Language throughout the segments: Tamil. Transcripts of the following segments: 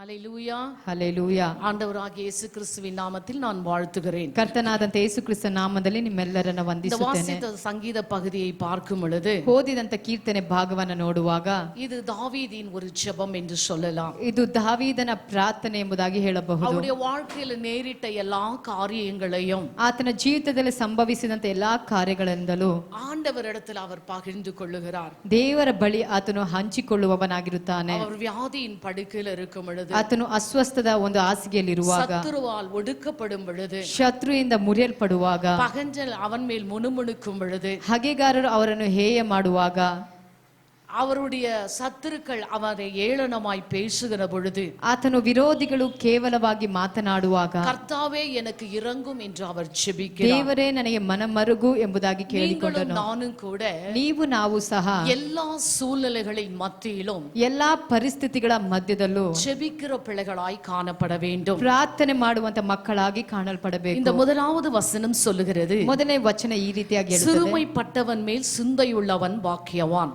ஹalleluya ಹಲೆಲೂಯ ஆண்டவராகிய இயேசு கிறிஸ்துவின் நாமத்தில் நான் வாழ்த்துகிறேன் ಕರ್ತನಾದಂತ ಯೇಸು ಕ್ರಿಸ್ತ ನಾಮದಲ್ಲಿ ನಿಮ್ಮೆಲ್ಲರನ್ನ இந்த ವಂದಿಸುತ್ತೇನೆ வாசித்த சங்கீத பகுதியை பார்க்கும் பொழுது ಓದಿದಂತ ಕೀರ್ತನೆ ಭಾಗವನ್ನ ನೋಡುವಾಗ இது தாவீதின் ஒரு ஜெபம் என்று சொல்லலாம் ಇದು ದಾವೀದನ ಪ್ರಾರ್ಥನೆ ಎಂಬುದಾಗಿ ಹೇಳಬಹುದು அவருடைய வாழ்க்கையில நேரிட்ட எல்லா காரியங்களையும் ಆತನ ಜೀವಿತದಲ್ಲಿ ಸಂಭವಿಸಿದಂತ ಎಲ್ಲಾ ಕಾರ್ಯಗಳಿಂದಲೂ ஆண்டவரிடத்தில் அவர் பகிர்ந்து கொள்ளுகிறார் ದೇವರ ಬಳಿ ಆತನು ಹಂಚಿಕೊಳ್ಳುವವನಾಗಿರುತ್ತಾನೆ அவர் வியாதியின் படுக்கையில் இருக்கும் பொழுது ಆತನು ಅಸ್ವಸ್ಥದ ಒಂದು ಹಾಸಿಗೆಯಲ್ಲಿರುವಾಗ சத்துருவால் ஒடுக்கப்படும் பொழுது ಶತ್ರುವಿಂದ ಮುರಿಯಲ್ಪಡುವಾಗ பகஞ்சல் அவன் மேல் முணுமுணுக்கும் பொழுது ಹಗೆಗಾರರು ಅವರನ್ನು ಹೇಯ ಮಾಡುವಾಗ அவருடைய சத்துருக்கள் அவரை ஏளனமாய் பேசுகிற பொழுது ಆತನು ವಿರೋಧಿಗಳು ಕೇವಲವಾಗಿ ಮಾತನಾಡುವಾಗ கர்த்தாவே எனக்கு இறங்கும் என்று அவர் ஜெபிக்கிறார் ದೇವರೇ ನನಗೆ ಮನ ಮರುಗು ಎಂಬುದಾಗಿ நீங்களும் ಕೇಳಿಕೊಂಡನು நானும் கூட ನೀವು ನಾವು ಸಹ எல்லா சூழ்நிலைகளின் மத்தியிலும் ಎಲ್ಲಾ ಪರಿಸ್ಥಿತಿಗಳ ಮಧ್ಯದಲ್ಲೂ ஜெபிக்கிற பிள்ளைகளாய் காணப்பட வேண்டும் ಪ್ರಾರ್ಥನೆ ಮಾಡುವಂತ ಮಕ್ಕಳಾಗಿ ಕಾಣಲ್ಪಡಬೇಕು இந்த முதலாவது வசனம் சொல்லுகிறது ಮೊದಲನೇ ವಚನ ಈ ರೀತಿಯಾಗಿ ಹೇಳುತ್ತದೆ சிறுமைப்பட்டவன் மேல் சிந்தையுள்ளவன் பாக்கியவான்